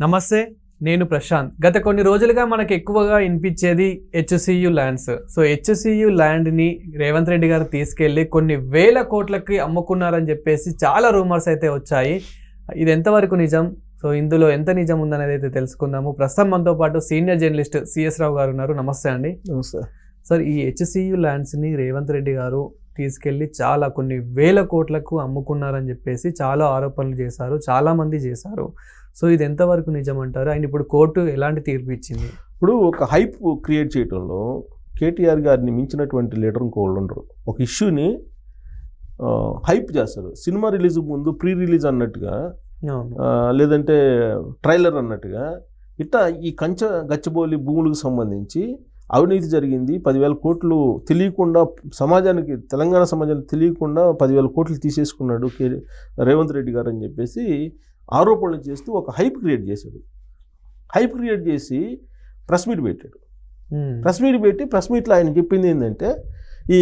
నమస్తే నేను ప్రశాంత్. గత కొన్ని రోజులుగా మనకు ఎక్కువగా వినిపించేది హెచ్సియు ల్యాండ్స్. సో హెచ్సియు ల్యాండ్ని రేవంత్ రెడ్డి గారు తీసుకెళ్ళి కొన్ని వేల కోట్లకి అమ్ముకున్నారని చెప్పేసి చాలా రూమర్స్ అయితే వచ్చాయి. ఇది ఎంతవరకు నిజం? సో ఇందులో ఎంత నిజం ఉందనేది అయితే తెలుసుకుందాము. ప్రస్తుతం మనతో పాటు సీనియర్ జర్నలిస్ట్ సిఎస్ రావు గారు ఉన్నారు. నమస్తే అండి. నమస్తే. సార్ ఈ హెచ్సియు ల్యాండ్స్ని రేవంత్ రెడ్డి గారు తీసుకెళ్ళి చాలా కొన్ని వేల కోట్లకు అమ్ముకున్నారని చెప్పేసి చాలా ఆరోపణలు చేశారు. చాలా మంది చేశారు. సో ఇది ఎంతవరకు నిజం అంటారు ఆయన ఇప్పుడు కోర్టు ఎలాంటి తీర్పు ఇచ్చింది? ఇప్పుడు ఒక హైప్ క్రియేట్ చేయడంలో కేటీఆర్ గారిని మించినటువంటి లీడర్ ఇంకోళ్ళు ఉండరు. ఒక ఇష్యూని హైప్ చేస్తారు. సినిమా రిలీజ్ ముందు ప్రీ రిలీజ్ అన్నట్టుగా లేదంటే ట్రైలర్ అన్నట్టుగా ఇట్లా ఈ కంచ గచ్చబోలి భూములకు సంబంధించి అవినీతి జరిగింది పదివేల కోట్లు తెలియకుండా సమాజానికి తెలంగాణ సమాజానికి తెలియకుండా పదివేల కోట్లు తీసేసుకున్నాడు కే రేవంత్ రెడ్డి గారు అని చెప్పేసి ఆరోపణలు చేస్తూ ఒక హైప్ క్రియేట్ చేశాడు. హైప్ క్రియేట్ చేసి ప్రెస్ మీట్ పెట్టాడు. ప్రెస్ మీట్ పెట్టి ప్రెస్ మీట్లో ఆయన చెప్పింది ఏంటంటే ఈ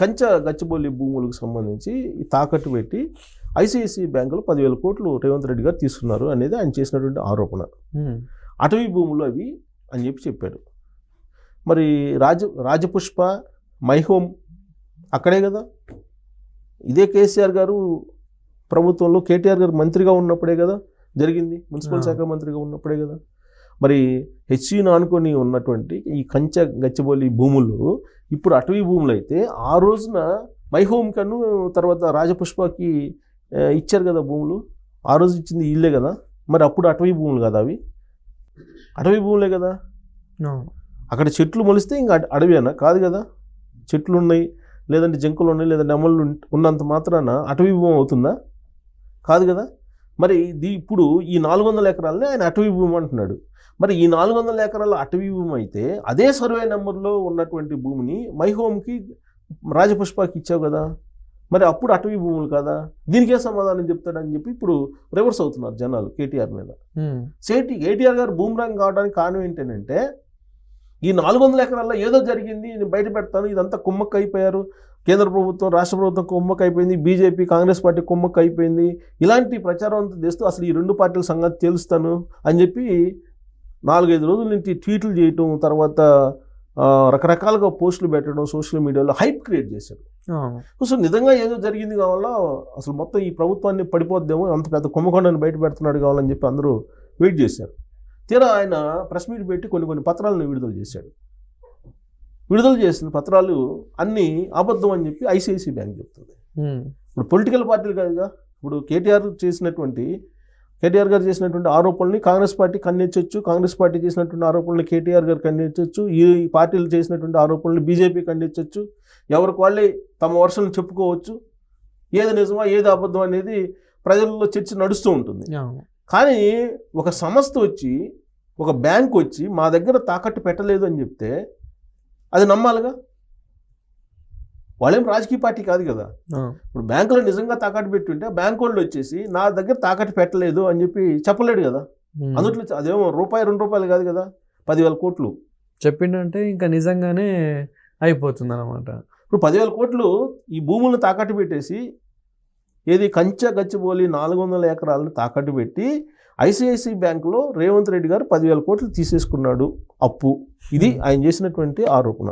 కంచ గచ్చబోలి భూములకు సంబంధించి ఈ తాకట్టు పెట్టి ఐసిఐసి బ్యాంకులో పదివేల కోట్లు రేవంత్ రెడ్డి గారు తీసుకున్నారు అనేది ఆయన చేసినటువంటి ఆరోపణ. అటవీ భూములు అవి అని చెప్పి చెప్పాడు. మరి రాజ రాజపుష్ప మైహోమ్ అక్కడే కదా? ఇదే కేసీఆర్ గారు ప్రభుత్వంలో కేటీఆర్ గారు మంత్రిగా ఉన్నప్పుడే కదా జరిగింది మున్సిపల్. శాఖ మంత్రిగా ఉన్నప్పుడే కదా. మరి హెచ్సిను ఆనుకొని ఉన్నటువంటి ఈ కంచ గచ్చిబౌలి భూములు ఇప్పుడు అటవీ భూములు అయితే ఆ రోజున మైహోమ్ కను తర్వాత రాజపుష్పకి ఇచ్చారు కదా భూములు. ఆ రోజు ఇచ్చింది ఇల్లే కదా. మరి అప్పుడు అటవీ భూములు కదా అవి? అటవీ భూములే కదా. అక్కడ చెట్లు మొలిస్తే ఇంకా అడ- అడవేనా? కాదు కదా. చెట్లు ఉన్నాయి లేదంటే జంకులు ఉన్నాయి లేదంటే అమలు ఉన్నంత మాత్రాన అటవీ భూమి అవుతుందా కాదు కదా? మరి ఇది ఇప్పుడు ఈ నాలుగు వందల ఎకరాలని ఆయన అటవీ భూమి అంటున్నాడు. మరి ఈ నాలుగు వందల ఎకరాల అటవీ భూమి అయితే అదే సర్వే నెంబర్లో ఉన్నటువంటి భూమిని మై హోమ్కి రాజపుష్పకి ఇచ్చావు కదా? మరి అప్పుడు అటవీ భూములు కదా? దీనికే సమాధానం చెప్తాడని చెప్పి ఇప్పుడు రివర్స్ అవుతున్నారు జనాలు కేటీఆర్ మీద. సేటి కేటీఆర్ గారు బూమ్రాంగ్ కావడానికి కారణం ఏంటంటే ఈ నాలుగు వందల ఎకరాల్లో ఏదో జరిగింది నేను బయట పెడతాను ఇదంతా కుమ్మక్క అయిపోయారు కేంద్ర ప్రభుత్వం రాష్ట్ర ప్రభుత్వం కుమ్మక్క అయిపోయింది బీజేపీ కాంగ్రెస్ పార్టీ కుమ్మక్క అయిపోయింది ఇలాంటి ప్రచారం అంతా చేస్తూ అసలు ఈ రెండు పార్టీల సంగతి తెలుస్తాను అని చెప్పి నాలుగైదు రోజుల నుంచి ట్వీట్లు చేయటం తర్వాత రకరకాలుగా పోస్టులు పెట్టడం సోషల్ మీడియాలో హైప్ క్రియేట్ చేశారు. సో నిజంగా ఏదో జరిగింది కావాలా? అసలు మొత్తం ఈ ప్రభుత్వాన్ని పడిపోద్దేమో అంత పెద్ద కుంభకోణాన్ని బయట పెడుతున్నాడు కావాలని చెప్పి అందరూ వెయిట్ చేశారు. తీరా ఆయన ప్రెస్ మీట్ పెట్టి కొన్ని కొన్ని పత్రాలను విడుదల చేశాడు. విడుదల చేసిన పత్రాలు అన్నీ అబద్ధం అని చెప్పి ఐసిఐసి బ్యాంక్ చెప్తుంది. ఇప్పుడు పొలిటికల్ పార్టీలు కాదుగా ఇప్పుడు కేటీఆర్ చేసినటువంటి కేటీఆర్ గారు చేసినటువంటి ఆరోపణల్ని కాంగ్రెస్ పార్టీ ఖండించవచ్చు కాంగ్రెస్ పార్టీ చేసినటువంటి ఆరోపణలు కేటీఆర్ గారు ఖండించవచ్చు ఈ పార్టీలు చేసినటువంటి ఆరోపణలు బీజేపీ ఖండించవచ్చు ఎవరికి వాళ్ళే తమ వర్షాలను చెప్పుకోవచ్చు ఏది నిజమా ఏది అబద్ధం అనేది ప్రజల్లో చర్చ నడుస్తూ ఉంటుంది. కానీ ఒక సంస్థ వచ్చి ఒక బ్యాంక్ వచ్చి మా దగ్గర తాకట్టు పెట్టలేదు అని చెప్తే అది నమ్మాలిగా? వాళ్ళేం రాజకీయ పార్టీ కాదు కదా. ఇప్పుడు బ్యాంకులో నిజంగా తాకట్టు పెట్టుంటే బ్యాంక్ వాళ్ళు వచ్చేసి నా దగ్గర తాకట్టు పెట్టలేదు అని చెప్పి చెప్పలేడు కదా. అందుట్లో అదేమో రూపాయి రెండు రూపాయలు కాదు కదా. పదివేల కోట్లు. చెప్పిండంటే ఇంకా నిజంగానే అయిపోతుంది అనమాట ఇప్పుడు పదివేల కోట్లు ఈ భూములను తాకట్టు పెట్టేసి ఏది కంచె గచ్చిబోలి నాలుగు వందల ఎకరాలను తాకట్టు పెట్టి ఐసిఐసి బ్యాంకులో రేవంత్ రెడ్డి గారు పదివేల కోట్లు తీసేసుకున్నాడు. అప్పు. ఇది ఆయన చేసినటువంటి ఆరోపణ.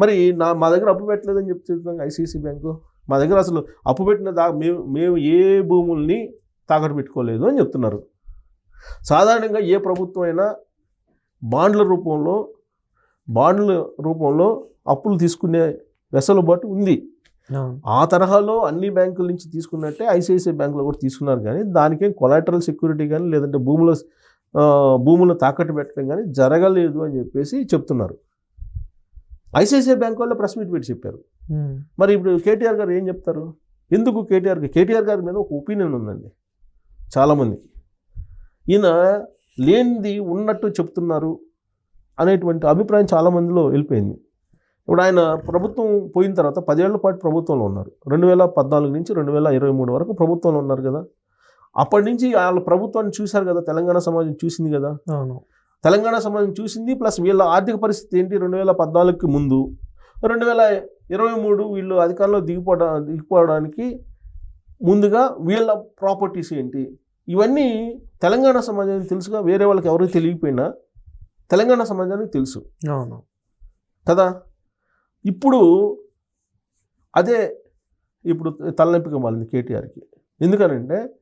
మరి నా మా దగ్గర అప్పు పెట్టలేదని చెప్పి చెప్తున్నాం ఐసిఐసి బ్యాంకు. మా దగ్గర అసలు అప్పు పెట్టిన దా మేము మేము ఏ భూముల్ని తాకట్టు పెట్టుకోలేదు అని చెప్తున్నారు. సాధారణంగా ఏ ప్రభుత్వం అయినా బాండ్ల రూపంలో బాండ్ల రూపంలో అప్పులు తీసుకునే వెసలుబాటు ఉంది. ఆ తరహాలో అన్ని బ్యాంకుల నుంచి తీసుకున్నట్టే ఐసిఐసిఐ బ్యాంకులో కూడా తీసుకున్నారు కానీ దానికేం కొలాటరల్ సెక్యూరిటీ కానీ లేదంటే భూముల భూములను తాకట్టు పెట్టడం కానీ జరగలేదు అని చెప్పేసి చెప్తున్నారు. ఐసిఐసిఐ బ్యాంక్ వాళ్ళు ప్రెస్ మీట్ పెట్టి చెప్పారు. మరి ఇప్పుడు కేటీఆర్ గారు ఏం చెప్తారు? ఎందుకు కేటీఆర్ కేటీఆర్ గారి మీద ఒక ఒపీనియన్ ఉందండి చాలామందికి. ఈయన లేనిది ఉన్నట్టు చెప్తున్నారు అనేటువంటి అభిప్రాయం చాలామందిలో వెళ్ళిపోయింది. ఇప్పుడు ఆయన ప్రభుత్వం పోయిన తర్వాత పదేళ్ళ పాటు ప్రభుత్వంలో ఉన్నారు. రెండు వేల పద్నాలుగు నుంచి రెండు వేల ఇరవై మూడు వరకు ప్రభుత్వంలో ఉన్నారు కదా. అప్పటి నుంచి వాళ్ళ ప్రభుత్వాన్ని చూశారు కదా తెలంగాణ సమాజం చూసింది కదా. అవును. తెలంగాణ సమాజం చూసింది ప్లస్ వీళ్ళ ఆర్థిక పరిస్థితి ఏంటి రెండు వేల పద్నాలుగుకి ముందు. రెండు వేల ఇరవై మూడు వీళ్ళు అధికారంలో దిగిపోవడా దిగిపోవడానికి ముందుగా వీళ్ళ ప్రాపర్టీస్ ఏంటి? ఇవన్నీ తెలంగాణ సమాజానికి తెలుసుగా వేరే వాళ్ళకి ఎవరికి తెలియకపోయినా తెలంగాణ సమాజానికి తెలుసు. అవును. కదా? ఇప్పుడు అదే ఇప్పుడు తలనొప్పిగా మారింది కేటీఆర్కి. ఎందుకనంటే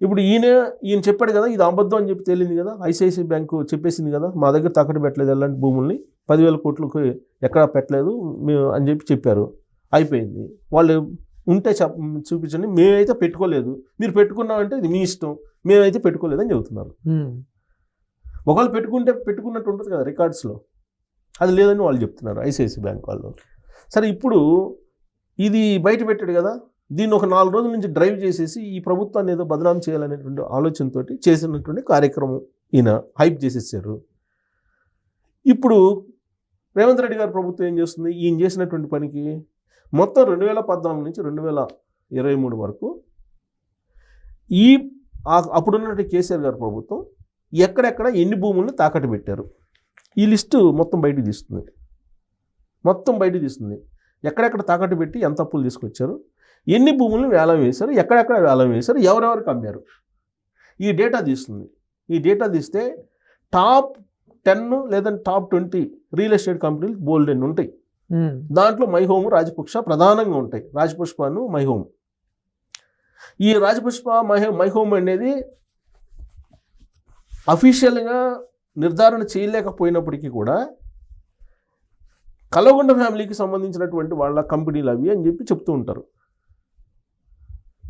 ఇప్పుడు ఈయన ఈయన చెప్పాడు కదా ఇది అబద్ధం అని చెప్పి తేలింది కదా ఐసిఐసిఐ బ్యాంకు చెప్పేసింది కదా మా దగ్గర తాకట్టు పెట్టలేదు ఎలాంటి భూముల్ని పదివేల కోట్లకు ఎక్కడా పెట్టలేదు మేము అని చెప్పి చెప్పారు. అయిపోయింది. వాళ్ళు ఉంటే చెప్ చూపించండి మేమైతే పెట్టుకోలేదు. మీరు పెట్టుకున్నామంటే ఇది మీ ఇష్టం మేమైతే పెట్టుకోలేదని చెబుతున్నారు. ఉమ్. ఒకళ్ళు పెట్టుకుంటే పెట్టుకున్నట్టు ఉంటుంది కదా రికార్డ్స్లో. అది లేదని వాళ్ళు చెప్తున్నారు ఐసిఐసి బ్యాంక్ వాళ్ళు. సరే ఇప్పుడు ఇది బయట పెట్టాడు కదా దీన్ని ఒక నాలుగు రోజుల నుంచి డ్రైవ్ చేసేసి ఈ ప్రభుత్వాన్ని ఏదో బదనాం చేయాలనేటువంటి ఆలోచనతో చేసినటువంటి కార్యక్రమం ఈయన హైప్ చేసేసారు. ఇప్పుడు రేవంత్ రెడ్డి గారి ప్రభుత్వం ఏం చేస్తుంది? ఈయన చేసినటువంటి పనికి మొత్తం రెండు వేల పద్నాలుగు నుంచి రెండు వేల ఇరవై మూడు వరకు ఈ అప్పుడున్నటువంటి కేసీఆర్ గారి ప్రభుత్వం ఎక్కడెక్కడ ఎన్ని భూములను తాకట్టు పెట్టారు? ఈ లిస్టు మొత్తం బయటకు తీస్తుంది. మొత్తం బయటకు తీస్తుంది. ఎక్కడెక్కడ తాకట్టు పెట్టి ఎంత అప్పులు తీసుకొచ్చారు? ఎన్ని భూములను వేలం వేశారు ఎక్కడెక్కడ వేలం వేశారు ఎవరెవరికి అమ్మారు ఈ డేటా తీస్తుంది. ఈ డేటా తీస్తే టాప్ టెన్ లేదంటే top twenty real estate companies బోల్డ్ ఎన్ని ఉంటాయి. దాంట్లో మైహోము రాజపుక్ష ప్రధానంగా ఉంటాయి. రాజపుష్పను మైహోము. ఈ రాజపుష్ప మైహో మైహోమ్ అనేది అఫీషియల్గా నిర్ధారణ చేయలేకపోయినప్పటికీ కూడా కలగొండ ఫ్యామిలీకి సంబంధించినటువంటి వాళ్ళ కంపెనీలు అవి అని చెప్పి చెప్తూ ఉంటారు.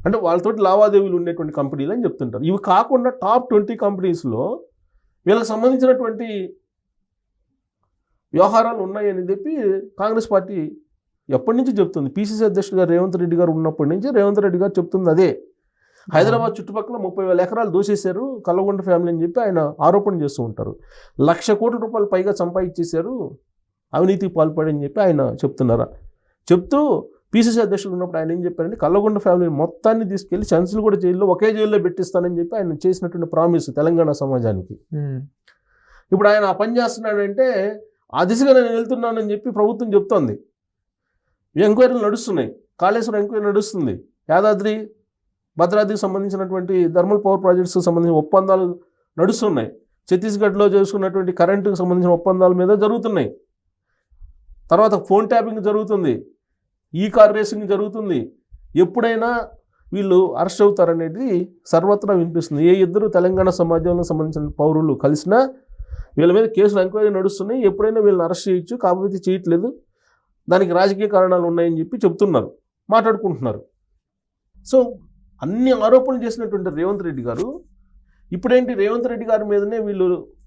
అంటే వాళ్ళతోటి లావాదేవీలు ఉండేటువంటి కంపెనీలు అని చెప్తుంటారు. ఇవి కాకుండా టాప్ ట్వంటీ కంపెనీస్లో వీళ్ళకి సంబంధించినటువంటి వ్యవహారాలు ఉన్నాయని చెప్పి కాంగ్రెస్ పార్టీ ఎప్పటి నుంచి చెప్తుంది? పిసిసి అధ్యక్షుడు గారు రేవంత్ రెడ్డి గారు ఉన్నప్పటి నుంచి రేవంత్ రెడ్డి గారు చెప్తుంది అదే. హైదరాబాద్ చుట్టుపక్కల ముప్పై వేల ఎకరాలు దోసేశారు కల్లగొండ ఫ్యామిలీ అని చెప్పి ఆయన ఆరోపణ చేస్తూ ఉంటారు. లక్ష కోట్ల రూపాయలు పైగా సంపాదించేశారు అవినీతికి పాల్పడి అని చెప్పి ఆయన చెప్తున్నారా? చెప్తూ పిసిసి అధ్యక్షుడు ఉన్నప్పుడు ఆయన ఏం చెప్పారంటే కల్లగొండ ఫ్యామిలీ మొత్తాన్ని తీసుకెళ్ళి సెన్సులు కూడా జైల్లో ఒకే జైల్లో పెట్టిస్తానని చెప్పి ఆయన చేసినటువంటి ప్రామిస్ తెలంగాణ సమాజానికి. ఇప్పుడు ఆయన ఆ పని చేస్తున్నాడంటే ఆ దిశగా నేను వెళ్తున్నానని చెప్పి ప్రభుత్వం చెప్తోంది. ఎంక్వైరీలు నడుస్తున్నాయి. కాళేశ్వరం ఎంక్వైరీ నడుస్తుంది. యాదాద్రి భద్రాద్రికి సంబంధించినటువంటి థర్మల్ పవర్ ప్రాజెక్ట్స్ సంబంధించిన ఒప్పందాలు నడుస్తున్నాయి. ఛత్తీస్గఢ్లో చేసుకున్నటువంటి కరెంటుకు సంబంధించిన ఒప్పందాల మీద జరుగుతున్నాయి. తర్వాత ఫోన్ ట్యాపింగ్ జరుగుతుంది. ఈ కార్ రేసింగ్ జరుగుతుంది. ఎప్పుడైనా వీళ్ళు అరెస్ట్ అవుతారనేది సర్వత్రా వినిపిస్తుంది. ఏ ఇద్దరు తెలంగాణ సమాజంలో సంబంధించిన పౌరులు కలిసినా వీళ్ళ మీద కేసులు ఎంక్వైరీ నడుస్తున్నాయి. ఎప్పుడైనా వీళ్ళని అరెస్ట్ చేయొచ్చు కాకపోతే చేయట్లేదు. దానికి రాజకీయ కారణాలు ఉన్నాయని చెప్పి చెప్తున్నారు. మాట్లాడుకుంటున్నారు. సో అన్ని ఆరోపణలు చేసినటువంటి రేవంత్ రెడ్డి గారు ఇప్పుడేంటి రేవంత్ రెడ్డి గారి మీదనే వీళ్ళు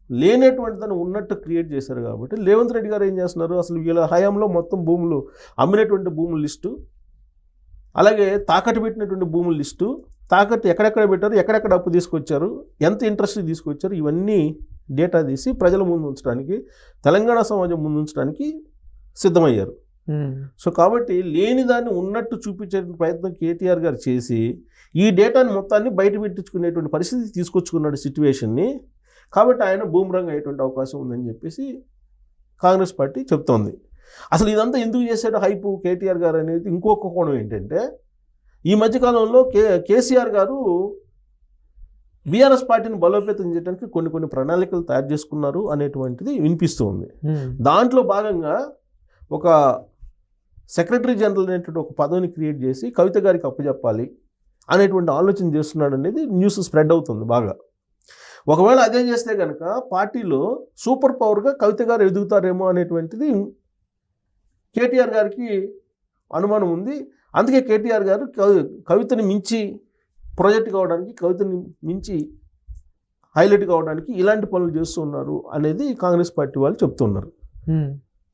లేనటువంటి దాన్ని ఉన్నట్టు క్రియేట్ చేశారు కాబట్టి రేవంత్ రెడ్డి గారు ఏం చేస్తున్నారు అసలు వీళ్ళ హయాంలో మొత్తం భూములు అమ్మినటువంటి భూముల లిస్టు అలాగే తాకట్టు పెట్టినటువంటి భూముల లిస్టు తాకట్టు ఎక్కడెక్కడ పెట్టారు ఎక్కడెక్కడ అప్పు తీసుకొచ్చారు ఎంత ఇంట్రెస్ట్ తీసుకొచ్చారు ఇవన్నీ డేటా తీసి ప్రజల ముందు ఉంచడానికి తెలంగాణ సమాజం ముందు ఉంచడానికి సిద్ధమయ్యారు. సో కాబట్టి లేని దాన్ని ఉన్నట్టు చూపించే ప్రయత్నం కేటీఆర్ గారు చేసి ఈ డేటాని మొత్తాన్ని బయట పెట్టించుకునేటువంటి పరిస్థితి తీసుకొచ్చుకున్నాడు సిచ్యువేషన్ని కాబట్టి ఆయన బూమరంగ్ అయ్యేటువంటి అవకాశం ఉందని చెప్పేసి కాంగ్రెస్ పార్టీ చెప్తోంది. అసలు ఇదంతా ఎందుకు చేశాడు హైపు కేటీఆర్ గారు అనేది ఇంకొక కోణం ఏంటంటే ఈ మధ్యకాలంలో కే కేసీఆర్ గారు బీఆర్ఎస్ పార్టీని బలోపేతం చేయడానికి కొన్ని కొన్ని ప్రణాళికలు తయారు చేసుకున్నారు అనేటువంటిది వినిపిస్తూ ఉంది. దాంట్లో భాగంగా ఒక సెక్రటరీ జనరల్ అనేటువంటి ఒక పదవిని క్రియేట్ చేసి కవిత గారికి అప్పచెప్పాలి అనేటువంటి ఆలోచన చేస్తున్నాడు అనేది న్యూస్ స్ప్రెడ్ అవుతుంది బాగా. ఒకవేళ అదే చేస్తే కనుక పార్టీలో సూపర్ పవర్గా కవిత గారు ఎదుగుతారేమో అనేటువంటిది కేటీఆర్ గారికి అనుమానం ఉంది. అందుకే కేటీఆర్ గారు కవి- కవితని మించి ప్రాజెక్ట్ కావడానికి కవితని మించి హైలైట్ కావడానికి ఇలాంటి పనులు చేస్తూ ఉన్నారు అనేది కాంగ్రెస్ పార్టీ వాళ్ళు చెప్తున్నారు.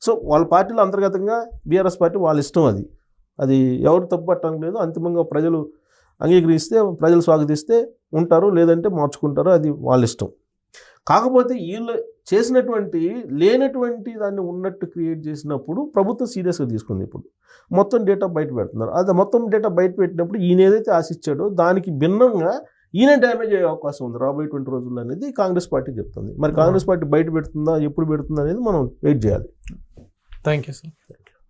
సో వాళ్ళ పార్టీలో అంతర్గతంగా బీఆర్ఎస్ పార్టీ వాళ్ళ ఇష్టం అది. అది ఎవరు తప్పు పట్టడానికి లేదు. అంతిమంగా ప్రజలు అంగీకరిస్తే ప్రజలు స్వాగతిస్తే ఉంటారు లేదంటే మార్చుకుంటారు అది వాళ్ళ ఇష్టం. కాకపోతే వీళ్ళు చేసినటువంటి లేనటువంటి దాన్ని ఉన్నట్టు క్రియేట్ చేసినప్పుడు ప్రభుత్వం సీరియస్గా తీసుకుంది ఇప్పుడు. మొత్తం డేటా బయట పెడుతున్నారు. అది మొత్తం డేటా బయట పెట్టినప్పుడు ఈయన ఏదైతే ఆశించాడో దానికి భిన్నంగా ఈయన డ్యామేజ్ అయ్యే అవకాశం ఉంది రాబోయేటువంటి రోజుల్లో అనేది కాంగ్రెస్ పార్టీ చెప్తుంది. మరి కాంగ్రెస్ పార్టీ బయట పెడుతుందా ఎప్పుడు పెడుతుందా అనేది మనం వెయిట్ చేయాలి. Thank you sir.